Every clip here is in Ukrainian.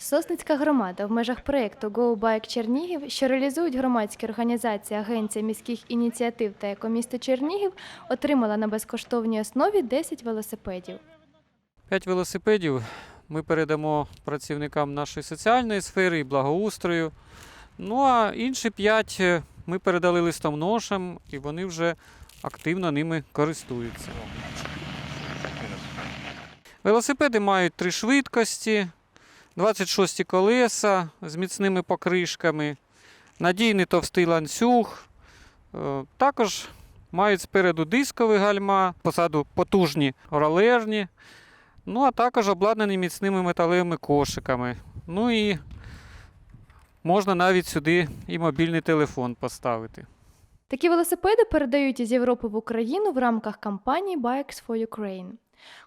Сосницька громада в межах проєкту Go Bike Чернігів, що реалізують громадські організації Агенція міських ініціатив та екомісто Чернігів, отримала на безкоштовній основі 10 велосипедів. П'ять велосипедів ми передамо працівникам нашої соціальної сфери і благоустрою. Ну а інші п'ять е, ми передали листоношам, і вони вже активно ними користуються. Велосипеди мають три швидкості, 26 колеса з міцними покришками, надійний товстий ланцюг. Е, Також мають спереду дискові гальма, позаду потужні ролерні. Ну, а також обладнані міцними металевими кошиками. Ну і можна навіть сюди і мобільний телефон поставити. Такі велосипеди передають із Європи в Україну в рамках кампанії Bikes for Ukraine.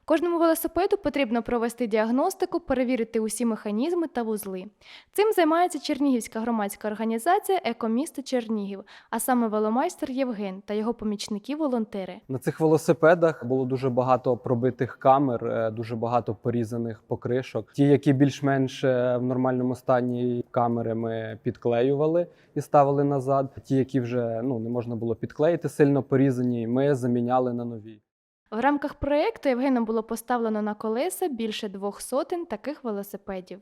Кожному велосипеду потрібно провести діагностику, перевірити усі механізми та вузли. Цим займається Чернігівська громадська організація Екомісто Чернігів, а саме веломайстер Євген та його помічники-волонтери. На цих велосипедах було дуже багато пробитих камер, е, дуже багато порізаних покришок. Ті, які більш-менш е, в нормальному стані камери ми підклеювали і ставили назад. Ті, які вже ну не можна було підклеїти, сильно порізані, ми заміняли на нові. В рамках проєкту Євгеном було поставлено на колеса більше двох сотень таких велосипедів.